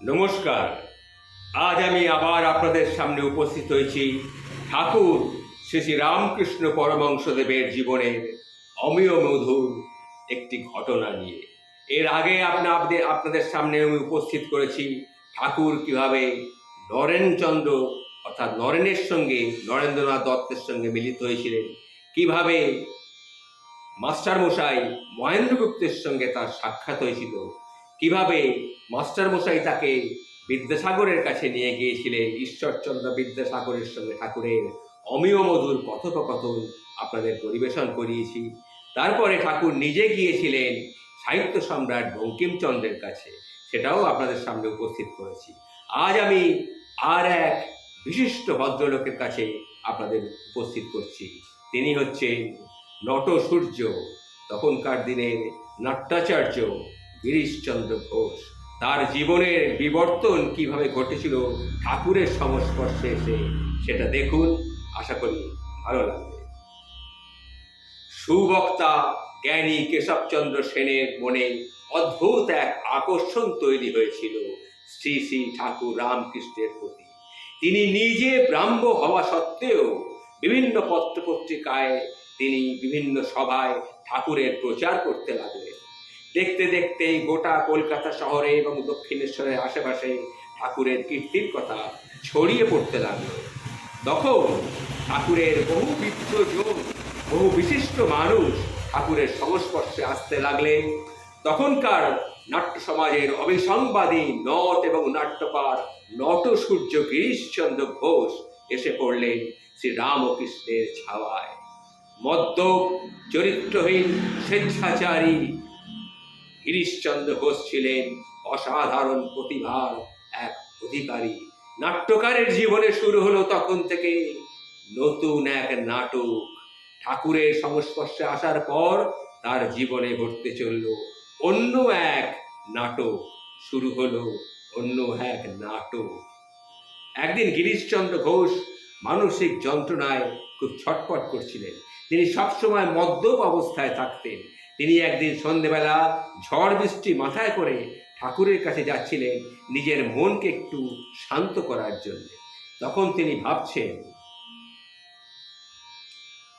নমস্কার। আজ আমি আবার আপনাদের সামনে উপস্থিত হয়েছি ঠাকুর শ্রী শ্রী রামকৃষ্ণ পরমংশদেবের জীবনের অমীয় মধুর একটি ঘটনা নিয়ে। এর আগে আপনাদের আপনাদের সামনে আমি উপস্থিত করেছি ঠাকুর কীভাবে নরেনচন্দ্র অর্থাৎ নরেনের সঙ্গে, নরেন্দ্রনাথ দত্তের সঙ্গে মিলিত হয়েছিলেন, কীভাবে মাস্টারমশাই মহেন্দ্রগুপ্তের সঙ্গে তার সাক্ষাৎ হয়েছিল কীভাবে মাস্টার মশাই তাকে বিদ্যাসাগরের কাছে নিয়ে গিয়েছিলেন? ঈশ্বরচন্দ্র বিদ্যাসাগরের সঙ্গে ঠাকুরের অমীয় মধুর কথোপকথন আপনাদের পরিবেশন করিয়েছি। তারপরে ঠাকুর নিজে গিয়েছিলেন সাহিত্য সম্রাট বঙ্কিমচন্দ্রের কাছে। সেটাও আপনাদের সামনে উপস্থিত করেছি। আজ আমি আর এক বিশিষ্ট ভদ্রলোকের কাছে আপনাদের উপস্থিত করছি। তিনি হচ্ছেন নট সূর্য তখনকার দিনের নাট্যাচার্য গিরিশচন্দ্র ঘোষ। তার জীবনের বিবর্তন কীভাবে ঘটেছিল, ঠাকুরের সংস্পর্শে এসে সেটা দেখুন। আশা করি ভালো লাগবে। সুবক্তা জ্ঞানী কেশবচন্দ্র সেনের মনে অদ্ভুত এক আকর্ষণ তৈরি হয়েছিল শ্রী শ্রী ঠাকুর রামকৃষ্ণের প্রতি। তিনি নিজে ব্রাহ্ম হওয়া সত্ত্বেও বিভিন্ন পত্রপত্রিকায় তিনি বিভিন্ন সভায় ঠাকুরের প্রচার করতে লাগলেন। দেখতে দেখতেই গোটা কলকাতা শহরে এবং দক্ষিণেশ্বরের আশেপাশে ঠাকুরের কীর্তির কথা ছড়িয়ে পড়তে লাগল। তখন ঠাকুরের বহু বিদ্যজন বহু বিশিষ্ট মানুষ ঠাকুরের সংস্পর্শে আসতে লাগলেন তখনকার নাট্য সমাজের অবিসংবাদী নট এবং নাট্যকার নট সূর্য গিরিশচন্দ্র ঘোষ এসে পড়লেন শ্রী রামকৃষ্ণের ছাওয়ায়। মদ্যপ, চরিত্রহীন, স্বেচ্ছাচারী গিরিশচন্দ্র ঘোষ ছিলেন অসাধারণ প্রতিভার এক অধিকারী। নাট্যকারের জীবনে শুরু হলো তখন থেকে নতুন এক নাটক। ঠাকুরের সংস্পর্শে আসার পর তার জীবনে ঘটতে চলল অন্য এক নাটক। শুরু হলো অন্য এক নাটক। একদিন গিরিশচন্দ্র ঘোষ মানসিক যন্ত্রণায় খুব ছটপট করছিলেন। তিনি সবসময় মদ্যপ অবস্থায় থাকতেন। তিনি একদিন সন্ধেবেলা ঝড় বৃষ্টি মাথায় করে ঠাকুরের কাছে যাচ্ছিলেন নিজের মনকে একটু শান্ত করার জন্য। তখন তিনি ভাবছেন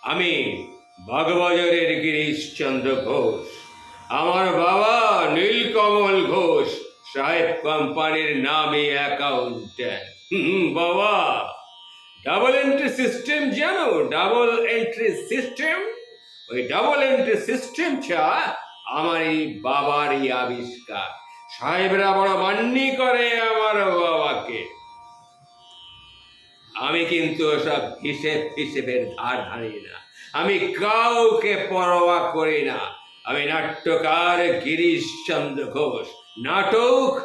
আমি বাগবাজারের গিরিশচন্দ্র ঘোষ। আমার বাবা নীলকমল ঘোষ সাহেব কোম্পানির নামে অ্যাকাউন্ট্যান্ট। হুম, বাবা ডাবল এন্ট্রি সিস্টেম জানো? Double entry system? ওই ডাবল এন্ট্রি সিস্টেম ছা আমার এই বাবারই আবিষ্কার। সাহেবরা বড় মান্যি করে আমার বাবাকে। আমি কিন্তু ওসব হিসেব হিসেবের ধার ধারি না। আমি কাউকে পরোয়া করি না। আমি নাট্যকার গিরিশচন্দ্র ঘোষ। নাটক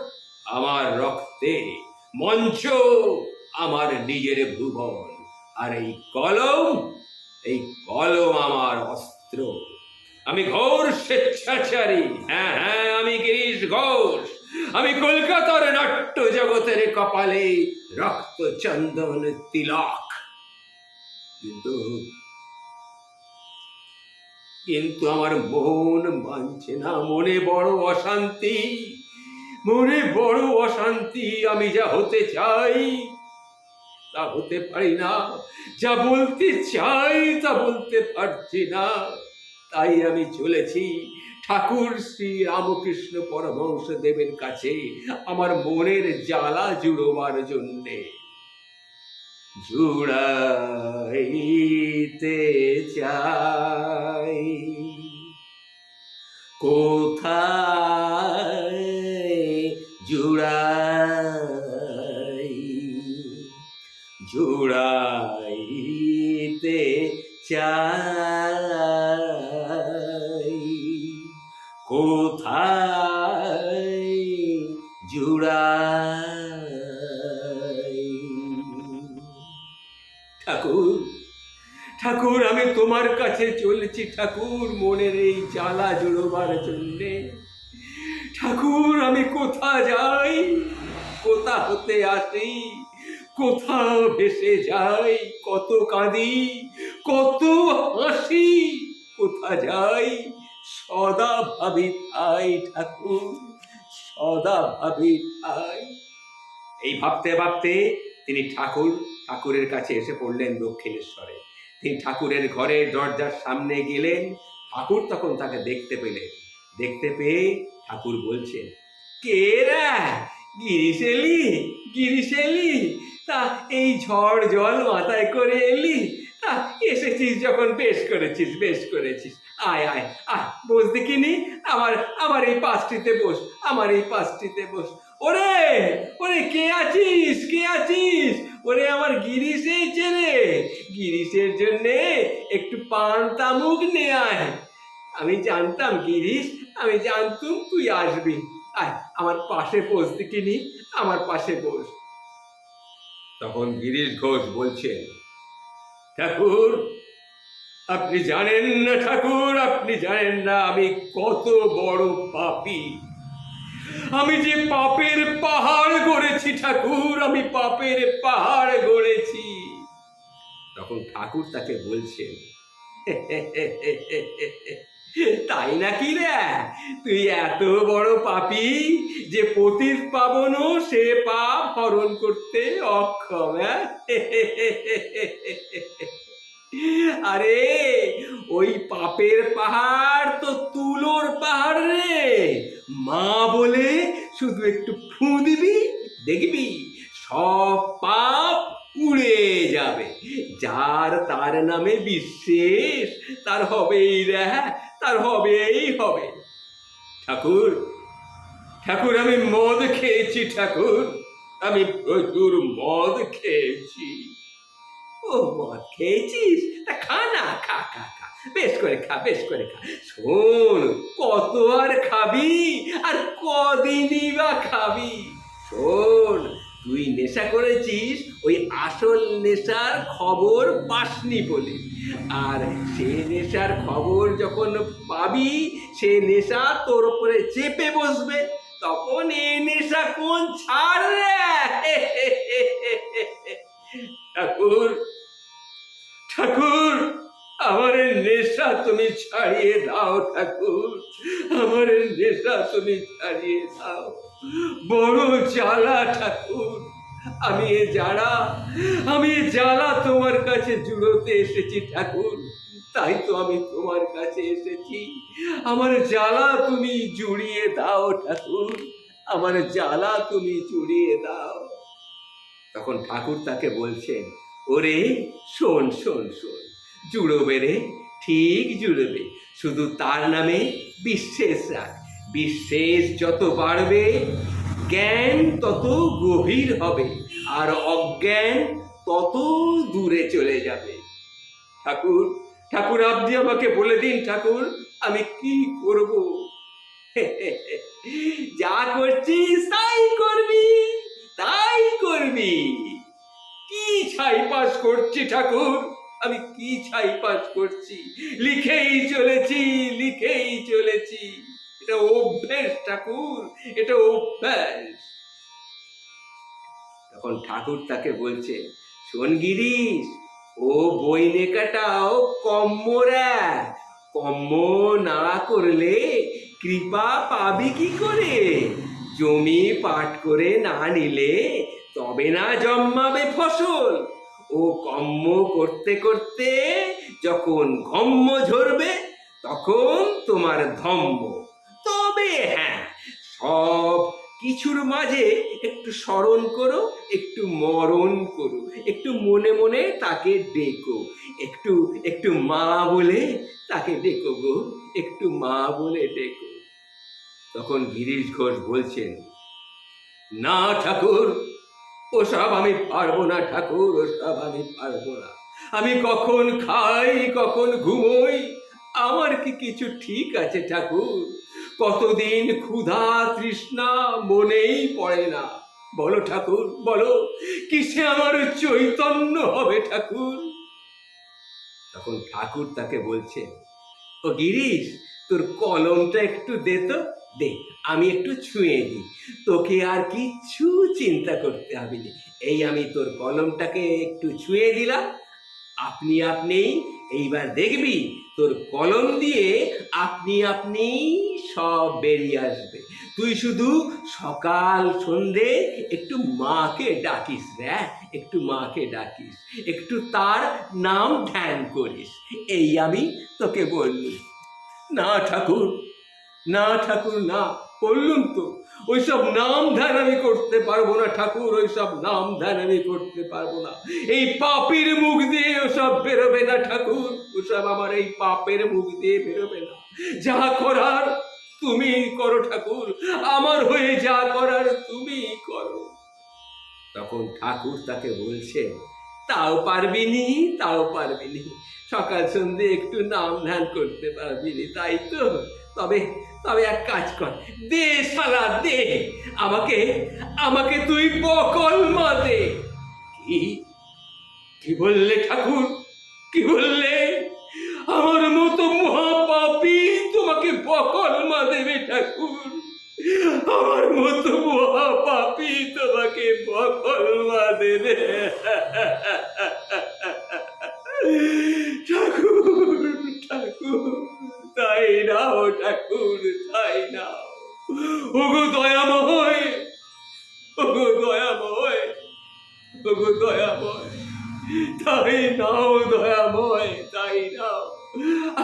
আমার রক্তে, মঞ্চ আমার নিজের ভুবন। আর এই কলম এই কলম আমার অস্ত্র। আমি ঘোর স্বেচ্ছাচারী। হ্যাঁ হ্যাঁ আমি গিরিশ ঘোষ। আমি কলকাতার নাট্য জগতের কপালে রক্ত চন্দন তিলক। কিন্তু কিন্তু আমার মন মানছে না। মনে বড় অশান্তি। মনে বড় অশান্তি। আমি যা হতে চাই তা হতে পারি না। যা বলতে চাই তা বলতে পারছি না। তাই আমি চলেছি ঠাকুর শ্রী রামকৃষ্ণ পরমহংস দেবের কাছে আমার মনের জ্বালা জুড়োবার জন্যে। জুড়াইতে চাই। কোথায় জুড়াইতে চাই। কোথায় জুড়াই? ঠাকুর ঠাকুর, আমি তোমার কাছে চলেছি ঠাকুর, মনের এই জ্বালা জুড়োবার জন্যে। ঠাকুর, আমি কোথা যাই? কোথা হতে আসি? কোথাও ভেসে যাই, কত কাঁদি, কত হাসি, কোথা যাই? সদা ভাবি তাই ঠাকুর, সদা ভাবি ঠাই এই ভাবতে ভাবতে তিনি ঠাকুর, ঠাকুরের কাছে এসে পড়লেন দক্ষিণেশ্বরে। তিনি ঠাকুরের ঘরের দরজার সামনে গেলেন, ঠাকুর তখন তাকে দেখতে পেলেন। দেখতে পেয়ে ঠাকুর বলছেন, কে গিরিশ এলি গিরিশ এলি তা এই ঝড় জল মাথায় করে এলি, তা এসেছিস যখন, বেশ করেছিস বেশ করেছিস। আয় আয় আয় বস দেখিনি আমার আমার এই পাঁচটিতে বস, আমার এই পাঁচটিতে বস। ওরে ওরে, কে আছিস কে আছিস? ওরে, আমার গিরিশ এইছে গিরিশের জন্যে একটু পান তামুক নে আয়। আমি জানতাম গিরিশ, আমি জানতুম তুই আসবি। আয়, আমার পাশে বস দেখিনি আমার পাশে বস। তখন গিরিশ ঘোষ বলছেন ঠাকুর, আপনি জানেন না ঠাকুর, আপনি জানেন না আমি কত বড় পাপী। আমি যে পাপের পাহাড় গড়েছি ঠাকুর, আমি পাপের পাহাড় গড়েছি। তখন ঠাকুর তাকে বলছেন তাই নাকি রে? তুই এত বড় পাপী যে পতিত পাবনও সে পাপ হরণ করতে অক্ষম হ্যাঁ? আরে, ওই পাপের পাহাড় তো তুলোর পাহাড় রে। মা বলে শুধু একটু ফু দিবি, দেখবি সব পাপ উড়ে যাবে। যার তার নামে বিশ্বাস তার হবেই রে তার হবেই হবে। ঠাকুর ঠাকুর, আমি মদ খেয়েছি, ঠাকুর। আমি প্রচুর মদ খেয়েছি। ও, মদ খেয়েছিস? তা খা না, খা খা খা। বেশ করে খা, বেশ করে খা। শোন, কত আর খাবি, আর কদিনই বা খাবি? শোন তুই নেশা করেছিস, ওই আসল নেশার খবর পাসনি বলে। আর সে নেশার খবর যখন পাবি, সে নেশা তোর উপরে চেপে বসবে। তখন এ নেশা কোন ছাড় রে? ঠাকুর ঠাকুর। আমার নেশা তুমি ছাড়িয়ে দাও ঠাকুর। আমার নেশা তুমি ছাড়িয়ে দাও। বড় জ্বালা ঠাকুর। আমি এ জ্বালা, আমি এ জ্বালা তোমার কাছে জুড়োতে এসেছি ঠাকুর। তাই তো আমি তোমার কাছে এসেছি। আমার জ্বালা তুমি জুড়িয়ে দাও ঠাকুর। আমার জ্বালা তুমি জুড়িয়ে দাও। তখন ঠাকুর তাকে বলছেন, ওরে শোন শোন শোন। জুড়োবে রে ঠিক জুড়বে। শুধু তার নামে বিশ্বাস রাখ বিশ্বাস যত বাড়বে, জ্ঞান তত গভীর হবে। আর অজ্ঞান তত দূরে চলে যাবে। ঠাকুর ঠাকুর, আপনি আমাকে বলে দিন ঠাকুর, আমি কি করব? যা করছিস তাই করবি তাই করবি। কি ছাই পাস করছি ঠাকুর? আমি কি ছাই পাস করছি? লিখেই চলেছি লিখেই চলেছি। এটা অভ্যেস, ঠাকুর, এটা অভ্যাস। তখন ঠাকুর তাকে বলছে, শোন গিরিশ, ও বই লেখাটাও কম্মরা কম্ম না করলে কৃপা পাবি কি করে? জমি পাট করে না নিলে তবে না জন্মাবে ফসল। ও কম্ম করতে করতে যখন ঘম্ম ঝরবে, তখন তোমার ধম্ম। তবে হ্যাঁ সব কিছুর মাঝে একটু স্মরণ করো, একটু মরণ করো, একটু মনে মনে তাকে ডেকো। একটু একটু মা বলে তাকে ডেকো গো, একটু মা বলে ডেকো। তখন গিরিশ ঘোষ বলছেন, না ঠাকুর ওসব আমি পারব না, ঠাকুর ওসব আমি পারব না। আমি কখন খাই, কখন ঘুমোই, আমার কি কিছু ঠিক আছে, ঠাকুর? কতদিন ক্ষুধা তৃষ্ণা মনেই পড়ে না। বলো ঠাকুর, বলো, কিসে আমার চৈতন্য হবে, ঠাকুর? তখন ঠাকুর তাকে বলছে, ও গিরিশ, তোর কলমটা একটু দে তো। দে, আমি একটু ছুঁয়ে দিই তোকে আর কিচ্ছু চিন্তা করতে হবে না। এই আমি তোর কলমটাকে একটু ছুঁয়ে দিলাম। আপনি আপনি এইবার দেখবি তোর কলম দিয়ে আপনি আপনি সব বেরিয়ে আসবে। তুই শুধু সকাল, সন্ধে একটু মাকে ডাকিস রে একটু মাকে ডাকিস। একটু তার নাম ধ্যান করিস। এই আমি তোকে বললুম। না, ঠাকুর। না ঠাকুর, না, বললুম তো, ওইসব নাম ধ্যান আমি করতে পারব না ঠাকুর, ওইসব নাম ধ্যান আমি করতে পারব না। এই পাপের মুখ দিয়ে ওসব বেরোবে না ঠাকুর, ওসব আমার এই পাপের মুখ দিয়ে বেরোবে না। যা করার তুমি করো ঠাকুর, আমার হয়ে যা করার তুমি করো। তখন ঠাকুর তাকে বলছে, তাও পারবি নি তাও পারবি নি সকাল সন্ধে একটু নাম ধ্যান করতে পারবিনি, তাই তো? তবে তবে এক কাজ কর। দে সালা, দে। আমাকে আমাকে তুই বকল মা দে কি? কি বললে ঠাকুর? কি বললে? আমার মতো মহাপাপী তোমাকে বকল মা দেবে ঠাকুর। আমার মতো মহাপাপী তোমাকে বকল মা দেবে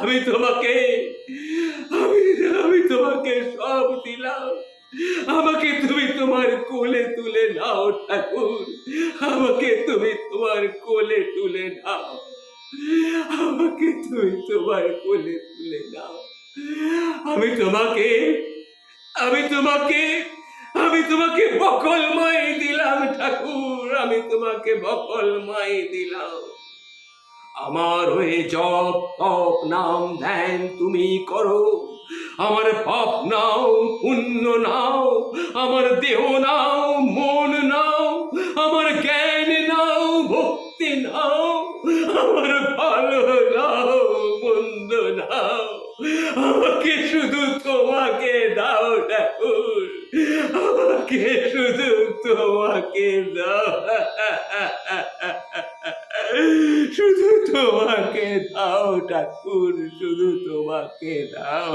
আমি তোমাকে, আমি আমি তোমাকে সব দিলাম। আমাকে তুমি তোমার কোলে তুলে নাও, ঠাকুর। আমাকে তুমি তোমার কোলে তুলে নাও। আমাকে তুমি তোমার কোলে তুলে নাও। আমি তোমাকে আমি তোমাকে আমি তোমাকে বকলময় দিলাম, ঠাকুর। আমি তোমাকে বকলময় দিলাম। আমার হয়ে জপ, তপ, নাম, ধ্যান তুমি করো। আমার পাপ নাও, পুণ্য নাও, আমার দেহ নাও, মন নাও, আমার জ্ঞান নাও, ভক্তি নাও, আমার ভালো নাও, মন্দ নাও। আমাকে শুধু তোমাকে দাও ঠাকুর। আমাকে শুধু তোমাকে দাও। তোমাকে দাও ঠাকুর শুধু তোমাকে দাও।